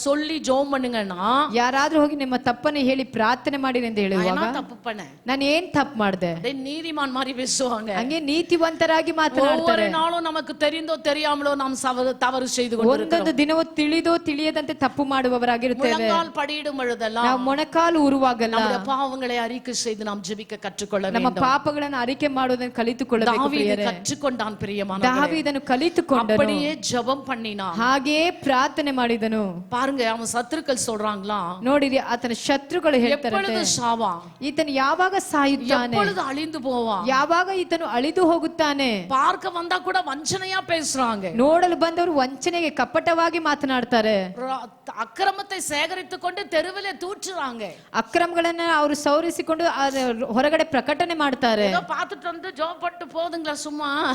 சொல்லி ஜோம் பண்ணுங்கன்னா ಯಾರಾದ್ರೂ ಹೋಗಿ ನಿಮ್ಮ ತಪ್ಪನ್ನು ಹೇಳಿ ಪ್ರಾರ್ಥನೆ ಮಾಡಿರಿ ಅಂತ நான் ಹೇಳುವಾಗ என்ன தப்பு பண்ணேன் ನಾನು ಏನ್ ತಪ್ಪು ಮಾಡ್ದೆ அப்படியே நீதிமான் மாதிரி பேசுவாங்க ಹಂಗೆ ನೀತಿವಂತರಾಗಿ ಮಾತನಾಡ್ತಾರೆ ஒவ்வொரு நாளும் நமக்கு தெரிந்தோ தெரியாமலோ நாம் சவ- தவறு செய்து கொண்டிருக்கிறோம் ಒಂದೊಂದು ದಿನವೂ ತಿಳಿದೋ ತಿಳಿಯದಂತೆ ತಪ್ಪು ಮಾಡುವವರಾಗಿರುತ್ತೇವೆ முழங்கால் படியிடும் பொழுதெல்லாம் ನಾವು ಮೊಣಕಾಲು ಉರುವಾಗಲ್ಲ நம்முடைய பாவங்களை அறிக்கை செய்து நாம் ஜெபிக்க கற்றுக்கொள்ள ನಮ್ಮ வேண்டும் ಪಾಪಗಳನ್ನು ಅರಿಕೆ ಮಾಡುವುದನ್ನು ಕಲಿತುಕೊಳ್ಳಬೇಕು தாவீது ಪ್ರಿಯರೇ. கற்றுக்கொண்டான் பிரியமான ದಾವೀದನು ಕಲಿತುಕೊಂಡನು அப்படியே ஜெபம் பண்ணினான் ಹಾಗೆಯೇ ಪ್ರಾರ್ಥನೆ ಮಾಡಿದನು பாருங்க அவன் சத்துருக்கள் சொல்றாங்களா ನೋಡಿರಿ ಆತನ ಶತ್ರುಗಳು ಹೇಳ್ತಾರಂತೆ எப்பொழுது சாவான் ಈತನು ಯಾವಾಗ ಸಾಯುತ್ತಾನೆ எப்பொழுது அழிந்து போவான் ಯಾವಾಗ ಈತನು ಅಳಿದು ಹೋಗುತ್ತಾನೆ பார்க்க வந்தா கூட வஞ்சனையா பேசுறாங்க ನೋಡಲು ಬಂದವರು ವಂಚನೆಗೆ ಕಪಟವಾಗಿ ಮಾತನಾಡ್ತಾರೆ ர- அக்கிரமத்தை சேகரித்துக் கொண்டு தெருவிலே தூற்றுறாங்க ಅಕ್ರಮಗಳನ್ನ ಅವರು ಸೌರಿಸಿಕೊಂಡು ಅದ- ಹೊರಗಡೆ ಪ್ರಕಟಣೆ ಮಾಡ್ತಾರೆ ஏதோ பார்த்துட்டு வந்து ஜோம் பட்டு போதுங்களா சும்மா ಪ್ರಾರ್ಥ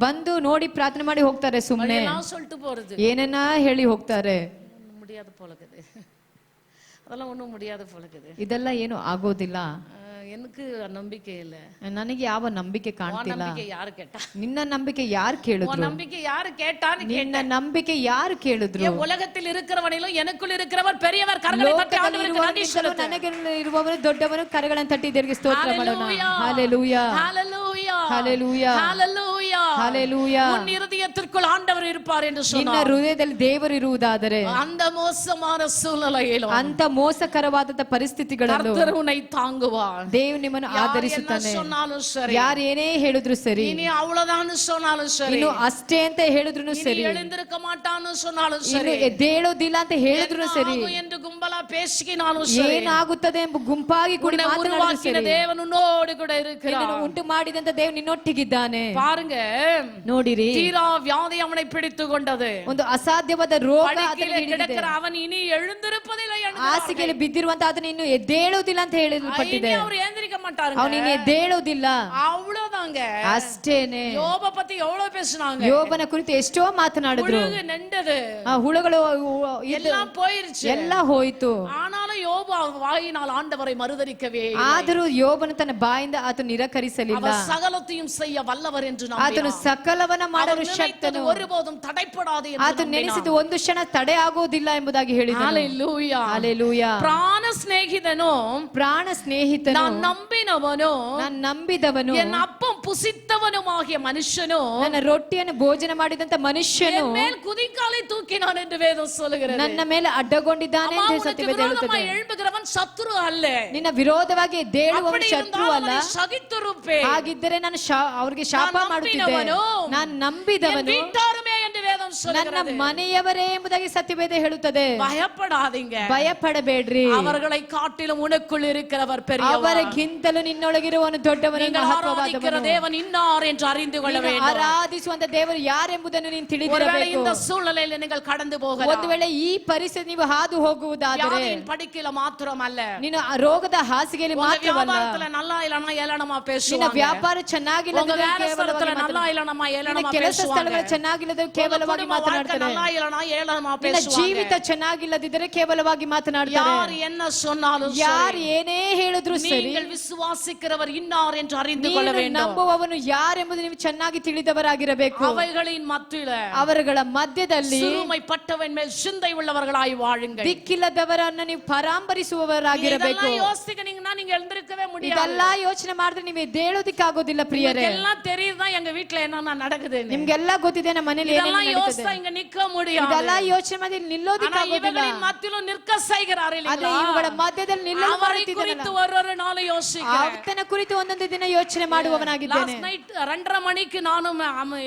ಬಂದು ನೋಡಿ ಪ್ರಾರ್ಥನೆ ಮಾಡಿ ಹೋಗ್ತಾರೆ ಸುಮ್ಮನೆ ಏನೇನ ಹೇಳಿ ಹೋಗ್ತಾರೆ ஒண்ணும் முடியாது போலக்குது அதெல்லாம் ஒன்றும் முடியாது ಇದೆಲ್ಲ ಏನು ಆಗೋದಿಲ್ಲ அஹ் எனக்கு நம்பிக்கை ನನಗೆ ಯಾವ ನಂಬಿಕೆ ಕಾಣ್ತಿಲ್ಲ நம்பிக்கை யாரு கேட்டா ನಿನ್ನ ನಂಬಿಕೆ ಯಾರು உன் ಕೇಳಿದ್ರು நம்பிக்கை யாரு கேட்டான்னு ನಿನ್ನ ನಂಬಿಕೆ ಯಾರು ಕೇಳಿದ್ರು என் உலகத்தில் இருக்கிறவனிலும் எனக்குள் இருக்கிறவர் பெரியவர் கரங்களை தட்டி ஆண்டவருக்கு ನನ್ನಿಂದಲೂ ನನ್ನಿಂದಲೂ ನನ್ನಿಂದಲೂ ನನ್ನಿಂದಲೂ ನನ್ನಿಂದಲೂ ನನ್ನಿಂದಲೂ ನನ್ನಿಂದಲೂ ಹಾಲೆಲೂಯಾ உன் இருதயத்திற்குள் ஆண்டவர் இருப்பார் என்று ನಿನ್ನ சொன்னார் ಹೃದಯದಲ್ಲಿ ದೇವರು ಇರುವುದಾದರೆ அந்த மோசமான சூழ்நிலையிலும் ಅಂತ ಮೋಸಕರವಾದಂತ ಪರಿಸ್ಥಿತಿಗಳನ್ನು கர்த்தர் உன்னை தாங்குவார் ದೇವ್ ನಿಮ್ಮನ್ನು யார் என்ன ಆಧರಿಸುತ್ತಾನೆ சொன்னாலும் சரி ಯಾರು ಏನೇ ಹೇಳಿದ್ರು ಸರಿ இனி அவ்வளவுதான் சொன்னாலும் சரி ಇನ್ನು ಅಷ್ಟೇ ಅಂತ ಹೇಳಿದ್ರು இனி ಸರಿ எழுந்திருக்க மாட்டான்னு சொன்னாலும் ಇನ್ನು சரி ಎದ್ದೇಳೋದಿಲ್ಲ ಅಂತ ಹೇಳಿದ್ರು என்ன ಸರಿ ஆகும் என்று கும்பலா பேசிக்கினாலும் சரி ಏನಾಗುತ್ತದೆ ಎಂಬ ಗುಂಪಾಗಿ ಕೂಡಿ உன்னை ಮಾತನಾಡಿದ್ರು உருவாக்கின ಸರಿ தேவன் உன்னோடு கூட இருக்கிறார் ನಿನ್ನನ್ನು ಉಂಟು ಮಾಡಿದಂತ ದೇವ್ ನಿನ್ನೊಟ್ಟಿಗಿದ್ದಾನೆ பாருங்க ನೋಡಿರಿ தீரா வியாதி அவனை பிடித்து கொண்டது ಒಂದು ಅಸಾಧ್ಯವಾದ ರೋಗ படுக்கையிலே ಆತನಿಗೆ ಹಿಡಿದಿದೆ கிடக்கிற அவன் இனி எழுந்திருப்பதில்லை என்று ಹಾಸಿಗೆಯಲ್ಲಿ ಬಿದ್ದಿರುವಂತ ಆತನ ಇನ್ನು ಎದ್ದೇಳೋದಿಲ್ಲ ಅಂತ இனி ಹೇಳಲ್ಪಟ್ಟಿದೆ அவர் எழுந்திருக்க மாட்டாருங்க ಅವನು ಇನ್ನು ಎದ್ದೇಳೋದಿಲ್ಲ அவ்வளவுதாங்க ಅಷ್ಟೇನೆ யோப பத்தி எவ்வளவு பேசுனாங்க ಯೋಬನ ಕುರಿತು ಎಷ್ಟೋ ಮಾತನಾಡಿದ್ರು புழுகு நெண்டது ಆ ಹುಳುಗಳು ಉ- ಇದು எல்லாம் போயிருச்சு ಎಲ್ಲ ಹೋಯ್ತು ஆனாலும் யோபு யோபு அவர் வாயினால் ஆண்டவரை மறுதலிக்கவே இல்லை. ಆದರೂ ಯೋಬನು ತನ್ನ ಬಾಯಿಂದ ಆತನು ನಿರಾಕರಿಸಲಿಲ್ಲ அவர் சகலத்தையும் செய்ய வல்லவர் என்று ಆತನು நம்பினார். ಸಕಲವನ್ನ அவர் ಮಾಡಲು நினைத்தது ಶಕ್ತನು ஒருபோதும் தடைப்படாது என்று ಆತನು ನೆನೆಸಿದ್ದು ಒಂದು ಕ್ಷಣ ತಡೆ ಆಗೋದಿಲ್ಲ ಎಂಬುದಾಗಿ ಹೇಳಿದನು ஹalleluya ಅಲೆಲೂಯ பிராண சிநேகிதனும் ಪ್ರಾಣ ಸ್ನೇಹಿತನು நான் நம்பினவனும் ನಾನು ನಂಬಿದವನು என் அப்பம் புசித்தவனுமாகிய மனுஷனும் ನನ್ನ ರೊಟ್ಟಿಯನ್ನು ಭೋಜನ ಮಾಡಿದಂತ ಮನುಷ್ಯನು என் மேல் குதிக்காலை தூக்கினான் என்று வேதம் சொல்லுகிறது ನನ್ನ ಮೇಲೆ ಅಡ್ಡಗೊಂಡಿದ್ದಾನೆ அம்மா, ಎಂದು உனக்கு ಸತ್ಯವೇದ விரோதமாய் ಹೇಳುತ್ತದೆ எழும்புகிறவன் சத்துரு அல்ல ನಿನ್ನ ವಿರೋಧವಾಗಿ ದೇಳುವವನು அப்படி ಶತ್ರು இருந்தால் ಅಲ್ಲ அவனை சகித்திருப்பேன் ಹಾಗಿದ್ದರೆ ನಾನು ಶಾ- ಅವ್ರಿಗೆ ಶಾಪ ನಾನು ಮಾಡುತ್ತಿದ್ದೆ ನಂಬಿದವನು. ನಾನು என் ನಂಬಿದವನು வீட்டாருமே என்று வேதம் ನನ್ನ சொல்லுகிறது ಮನೆಯವರೇ ಎಂಬುದಾಗಿ ಸತ್ಯವೇದ ಹೇಳುತ್ತದೆ பயப்படாதீங்க ಭಯ ಪಡಬೇಡ್ರಿ அவர்களை காட்டிலும் உனக்குள் இருக்கிறவர் பெரியவர் ಅವರಿಗಿಂತಲೂ ನಿನ್ನೊಳಗಿರುವನು ದೊಡ್ಡವನು நீங்கள் ஆராதிக்கிற ಮಹತ್ವವಾದವನು தேவன் இன்னார் என்று அறிந்து கொள்ள ನೀನು வேண்டும் ಆರಾಧಿಸುವಂತ ದೇವರು ಯಾರೆಂಬುದನ್ನು ನೀನು ஒருவேளை ತಿಳಿದಿರಬೇಕು இந்த சூழ்நிலையில நீங்கள் கடந்து ಒಂದು போகலாம் ವೇಳೆ ಈ ಪರಿಸ್ಥಿತಿ ನೀವು ಹಾದು ಹೋಗುವುದಾದರೆ வியாதியின் படுக்கையில மாத்திரம் அல்ல ನೀನು ಆ ರೋಗದ ಹಾಸಿಗೆಯಲ್ಲಿ உங்க ಮಾತ್ರವಲ್ಲ வியாபாரத்துல நல்லா இல்லனா ஏளனமா ನಿನ್ನ பேசுவாங்க ವ್ಯಾಪಾರ ಚೆನ್ನಾಗಿಲ್ಲ உங்க வேலை ஸ்தலத்துல நல்லா ಕೇವಲವಾಗಿ இல்லனா ನಿನ್ನ ஏளனமா ಕೆಲಸ பேசுவாங்க ಸ್ಥಳಗಳು ಚೆನ್ನಾಗಿಲ್ಲದ உங்க ಕೇವಲವಾಗಿ குடும்ப வாழ்க்கை ಮಾತನಾಡ್ತಾರೆ நல்லா இல்லனா ஏளனமா ನಿನ್ನ பேசுவாங்க ಜೀವಿತ ಚೆನ್ನಾಗಿಲ್ಲದಿದ್ದರೆ ಕೇವಲವಾಗಿ ಮಾತನಾಡ್ತಾರೆ யார் என்ன சொன்னாலும் ಯಾರು சரி, ಏನೇ ಹೇಳಿದ್ರು ಸರಿ நீங்கள் விசுவாசிக்கிறவர் இன்னார் என்று அறிந்து கொள்ள ನೀನು வேண்டும் ನಂಬುವವನು ಯಾರೆಂಬುದು ನೀವು ಚೆನ್ನಾಗಿ ತಿಳಿದವರಾಗಿರಬೇಕು அவைகளின் மத்தியில ಅವರುಗಳ ಮಧ್ಯದಲ್ಲಿ சிறுமைப்பட்டவன் மேல் சிந்தை உள்ளவர்களாய் வாழுங்கள் ದಿಕ್ಕಿಲ್ಲದವರನ್ನ ನೀವು ಪರಾಂಬರಿಸುವವರಾಗಿರಬೇಕು இதெல்லாம் யோசிக்கிறீங்கன்னா நீங்க எழுந்திருக்கவே முடியாது ಇದೆಲ್ಲ ಯೋಚನೆ ಮಾಡಿದ್ರೆ ನೀವು ಎದ್ದೇಳೋದಿಕ್ಕಾಗೋದಿಲ್ಲ ಪ್ರಿಯರೇ எல்லாம் தெரியுதுதான் எங்க வீட்டுல என்னென்ன நடக்குதுன்னு ನಿಮ್ಗೆಲ್ಲ ಗೊತ್ತಿದೆ ನಮ್ಮ ಮನೇಲಿ ಏನೇನು இதெல்லாம் ನಡೀತದೆ யோசித்தா இங்க நிக்க முடியாது ಇದೆಲ್ಲ ಯೋಚನೆ ಮಾಡಿ ஆனா ನಿಲ್ಲೋದಿಕ್ಕಾಗೋದಿಲ್ಲ இவர்களின் மத்தியிலும் நிற்க செய்கிறார் ಆದ್ರೆ இல்லைங்களா ಇವುಗಳ ಮಧ್ಯದಲ್ಲಿ ನಿಲ್ಲಲು அவரை ಮಾಡುತ್ತಿದ್ದಾನಲ್ಲ. குறித்து ஒரு ஒரு நாளும் யோசிக்கிறேன் ಆತನ ಕುರಿತು ಒಂದೊಂದು ದಿನ ಯೋಚನೆ ಮಾಡುವವನಾಗಿದ್ದೇನೆ லாஸ்ட் நைட் ரெண்டரை மணிக்கு நானும் அம்ம-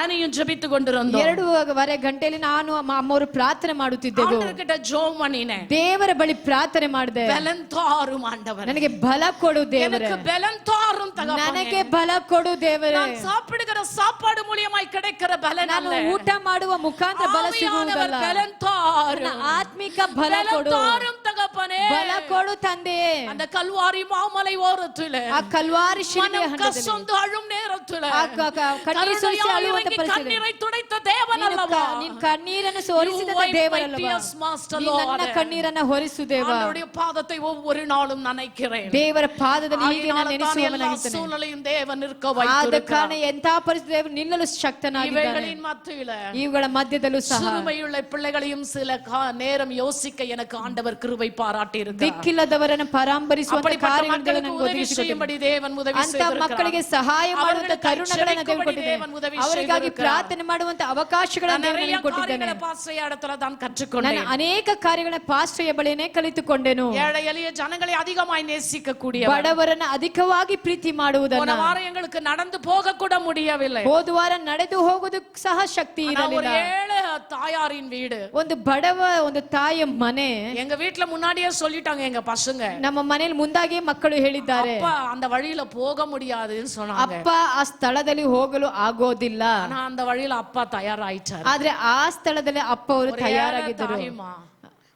ஆனியும் ஜெபித்து கொண்டிருந்தோம் ಎರಡೂವರೆ ಗಂಟೆಯಲ್ಲಿ ನಾನು ಅಮ್ಮ ಅಮ್ಮವರು ಪ್ರಾರ್ಥನೆ ಮಾಡುತ್ತಿದ್ದೆವು ஆண்டவர்கிட்ட ஜோம் பண்ணினேன் ದೇವರ ಬಳಿ ಪ್ರಾರ್ಥನೆ ಮಾಡಿದೆ பலன் தாரும் ஆண்டவர் ನನಗೆ ಬಲ ಕೊಡು ದೇವರೇ எனக்கு பலன் தாரும் தகப்பனே ನನಗೆ ಬಲ ಕೊಡು ದೇವರೇ நான் சாப்பிடுகிற சாப்பாடு மூலியமாய் கிடைக்கிற பலன் ನಾನು அல்ல ಊಟ ಮಾಡುವ ಮುಖಾಂತರ ಬಲ ஆவியானவர் ಸಿಗುವುದಲ್ಲ பலன் தாரும் ನನ್ನ ಆತ್ಮಿಕ ಬಲ பலன் ಕೊಡು தாரும் தகப்பனே ಬಲ ಕೊಡು ತಂದೆಯೇ அந்த கல்வாரி மாமலை ஓரத்துல ಆ ಕಲ್ವಾರಿ ಶಿಲ್ಪೆಯ மனம் ಹಂತದಲ್ಲಿ கசந்து அழும் நேரத்துல ಆ ಕ- ಕ- ಕಣ್ಣೀರು ಸುರಿಸಿ கருணையாய் ಅಳುವಂತ இறங்கி ಪರಿಸ್ಥಿತಿ கண்ணீரை துடைத்த தேவன் ನೀನು அல்லவா ಕ- ನೀನ್ ಕಣ್ಣೀರನ್ನು ಸೋರಿಸಿದ You wipe my ದೇವರಲ್ಲವಾ tears, Master ನೀ ನನ್ನ Lord. ಕಣ್ಣೀರನ್ನ ಹೊರಿಸು ದೇವ ஆண்டவருடைய பாதத்தை ஒவ்வொரு நாளும் நினைக்கிறேன் ದೇವರ ಪಾದದಲ್ಲಿ ಹೀಗೆ ನಾನು ஆகையினால தான் எல்லா ನೆನೆಸುವವನಾಗಿದ್ದೇನೆ சூழ்நிலையும் தேவன் நிற்க ಆದ வைத்திருக்கிறார் ಕಾರಣ ಎಂತ ಪರಿಸ್ಥಿತಿ ದೇವರು ನಿಲ್ಲಲು ಶಕ್ತನಾಗಿದ್ದಾನೆ இவைகளின் மத்தியில ಇವುಗಳ ಮಧ್ಯದಲ್ಲೂ ಸಹ ಸುರುಮೆಯುಳ್ಳ ಪಿಳ್ಳೆಗಳೆಯು சில நேரம் யோசிக்க எனக்கு ஆண்டவர் கிருபை பாராட்டி இருந்தார் ದಿಕ್ಕಿಲ್ಲದವರನ್ನು ಪರಾಂಬರಿಸುವಂತ ಕಾರ್ಯಗಳನ್ನು ಉದವಿ ചെയ്യുംಬടി ದೇವನ್ ಉದವಿ ಅಂತ ಮಕ್ಕಳಿಗೆ ಸಹಾಯ ಮಾಡುವಂತ ಕರುಣಗಳನ್ನು ದೇವರು ಕೊಟ್ಟಿದ್ದಾನೆ ಅವರಿಗಾಗಿ ಪ್ರಾರ್ಥನೆ ಮಾಡುವಂತ ಅವಕಾಶಗಳನ್ನು ದೇವರು ಕೊಟ್ಟಿದ್ದಾನೆ ಪಾಸ್ಟ್ರಯ இடத்துல தான் கற்றுக்கொண்டேன் ನಾನು ಅನೇಕ ಕಾರ್ಯಗಳ ಪಾಸ್ಟ್ರಯ ಬಳಿನೇ ಕಲಿತುಕೊಂಡೆನು ஏழை எளிய ஜனங்களை அதிகமாய் நேசிக்க கூடிய ಬಡವರನ್ನು ಅಧಿಕವಾಗಿ ಪ್ರೀತಿ ಮಾಡುವುದನ್ನು போன வாரம் எங்களுக்கு நடந்து போக கூட முடியவில்லை போது வாரம் நடந்து ಹೋಗೋದು ಸಹ ಶಕ್ತಿ ಇಲ್ಲ ஒரு ಇರಲಿಲ್ಲ ஏழை தாயாரின் வீடு ಒಂದು ಬಡವ ಒಂದು ತಾಯಿಯ ಮನೆ எங்க வீட்டுல முன்னாடியே சொல்லிட்டாங்க எங்க பசங்க ನಮ್ಮ ಮನೇಲಿ ಮುಂದಾಗಿ ಮಕ್ಕಳು ಹೇಳಿದ್ದಾರೆ அப்பா அந்த வழியில போக முடியாதுன்னு சொன்னாங்க ಅಪ್ಪ ಆ ಸ್ಥಳದಲ್ಲಿ ಹೋಗಲು ಆಗೋದಿಲ್ಲ ஆனா அந்த வழியில அப்பா தயாராயிட்டாரு ಆದ್ರೆ ಆ ಸ್ಥಳದಲ್ಲಿ ಅಪ್ಪ ಅವರು ஒரு ஏழை ತಯಾರಾಗಿದ್ದರು தாய்மா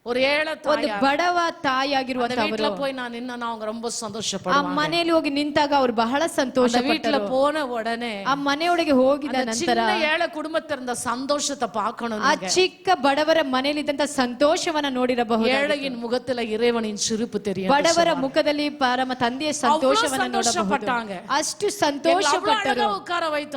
ஒரு ಏಳ ಒಂದು ಬಡವ ತಾಯಿಯಾಗಿರುವಂತಹ வீட்டுல போய் நான் நின்னா அவங்க ரொம்ப சந்தோஷப்படுவாங்க ಆ ಮನೆಯಲ್ಲಿ ಹೋಗಿ ನಿಂತಾಗ ಅವರು ಬಹಳ ಸಂತೋಷ வீட்டுல போன உடனே ಆ ಮನೆಯೊಳಗೆ ಹೋಗಿದ ನಂತರ ಚಿಕ್ಕ ಏಳ ಕುಟುಂಬದ ಸಂತೋಷತೆ பார்க்கணும் ಆ ಚಿಕ್ಕ ಬಡವರ ಮನೆಯಲ್ಲಿ ಇದ್ದಂತ ಸಂತೋಷವನ್ನ ನೋಡಿರಬಹುದು ಏಳಗಿನ ಮುಖದಲ್ಲಿ இறைவனின் சிரிப்பு தெரியும் ಬಡವರ ಮುಖದಲ್ಲಿ ಪರಮ ತಂದೆಯ ಸಂತೋಷವನ್ನ ನೋಡಬಹುದು ಅಷ್ಟು ಸಂತೋಷಪಟ್ಟರು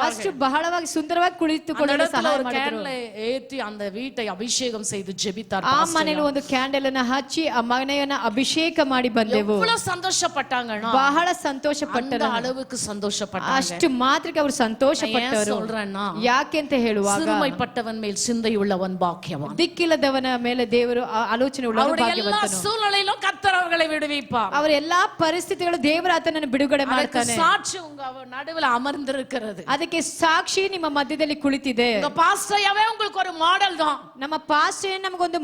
ಅಷ್ಟು ಬಹಳವಾಗಿ ಸುಂದರವಾಗಿ ಕುಳಿತುಕೊಳ್ಳಲು ಸಹಾಯ ಮಾಡಿದರು ಏತಿ அந்த வீட்டை அபிஷேகம் செய்து ஜெபித்தார் ಆ ಮನೆಯಲ್ಲಿ ಒಂದು ಕ್ಯಾಂಡಲ್ ಅನ್ನ ಹಚ್ಚಿ ಆ ಮನೆಯನ್ನ ಅಭಿಷೇಕ ಮಾಡಿ ಬಂದೆವು எவ்வளவு சந்தோஷப்பட்டாங்கன்னா ಬಹಳ ಸಂತೋಷ அந்த ಪಟ್ಟರು அளவுக்கு சந்தோஷப்பட்டாங்க ಅಷ್ಟು ಮಾತ್ರಕ್ಕೆ ಅವರು ಸಂತೋಷ நான் ஏன் ಪಟ್ಟರು சொல்றேன்னா ಯಾಕೆ ಅಂತ ಹೇಳುವಾಗ சிறுமைப்பட்டவன் மேல் சிந்தை உள்ளவன் பாக்கியவான் ದಿಕ್ಕಿಲ್ಲದವನ ಮೇಲೆ ದೇವರು ಆ ಆಲೋಚನೆ ಉಳ್ಳವನು அவருடைய எல்லா ಭಾಗ್ಯವಂತನು சூழ்நிலையிலும் கத்தர் அவர்களை விடுவிப்பார் ಅವರ ಎಲ್ಲಾ ಪರಿಸ್ಥಿತಿಗಳು ದೇವರ ಆತನನ್ನು ಬಿಡುಗಡೆ அதற்கு ಮಾಡ್ತಾನೆ சாட்சி உங்க அவ- நடுவுல அமர்ந்திருக்கிறது ಅದಕ್ಕೆ ಸಾಕ್ಷಿ ನಿಮ್ಮ ಮಧ್ಯದಲ್ಲಿ ಕುಳಿತಿದೆ உங்க பாஸ்டையாவே உங்களுக்கு ஒரு மாடல் தான் ನಮ್ಮ ಪಾಸ್ಟರ್ ನಮಗೊಂದು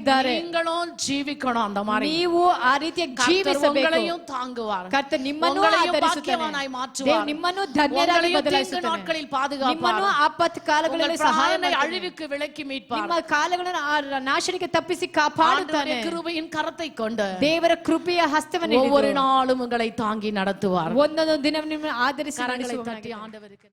ಮಾದರಿಯಾಗಿದ್ದಾರೆ நீங்களும் ஜீவிக்கணும் அந்த மாதிரி ನೀವು ಆ ರೀತಿಯಾಗಿ கர்த்தர் ಜೀವಿಸಬೇಕು உங்களையும் தாங்குவார் ಕರ್ತ ನಿಮ್ಮನ್ನು உங்களையும் ಆಧರಿಸುತ್ತಾನೆ பாக்கியவானாய் ದೇವ್ மாற்றுவார் ನಿಮ್ಮನ್ನು ಧನ್ಯರಾಗಿ உங்களையும் தீங்கு ಬದಲಾಯಿಸುತ್ತಾನೆ நாட்களில் பாதுகாப்பார் ನಿಮ್ಮನ್ನು ಆಪತ್ತು ಕಾಲಗಳಲ್ಲಿ உங்கள் ಸಹಾಯ பிராணனை ಮಾಡ್ತಾನೆ. அழிவுக்கு விலக்கி மீட்பார் ನಿಮ್ಮ ಕಾಲಗಳನ್ನು ಆ ನಾಶನಕ್ಕೆ ತಪ್ಪಿಸಿ ಕಾಪಾಡುತ್ತಾನೆ ஆண்டவருடைய கிருபையின் கரத்தை கொண்டு ದೇವರ ಕೃಪೆಯ ಹಸ್ತವನ್ನು ஒவ்வொரு ಹಿಡಿದು நாளும் உங்களை தாங்கி நடத்துவார் ಒಂದೊಂದು ದಿನ ನಿಮ್ಮ ಆಧರಿಸಿ கரங்களை ನಡೆಸುವವನಾಗಿದ್ದಾನೆ. தட்டி ஆண்டவருக்கு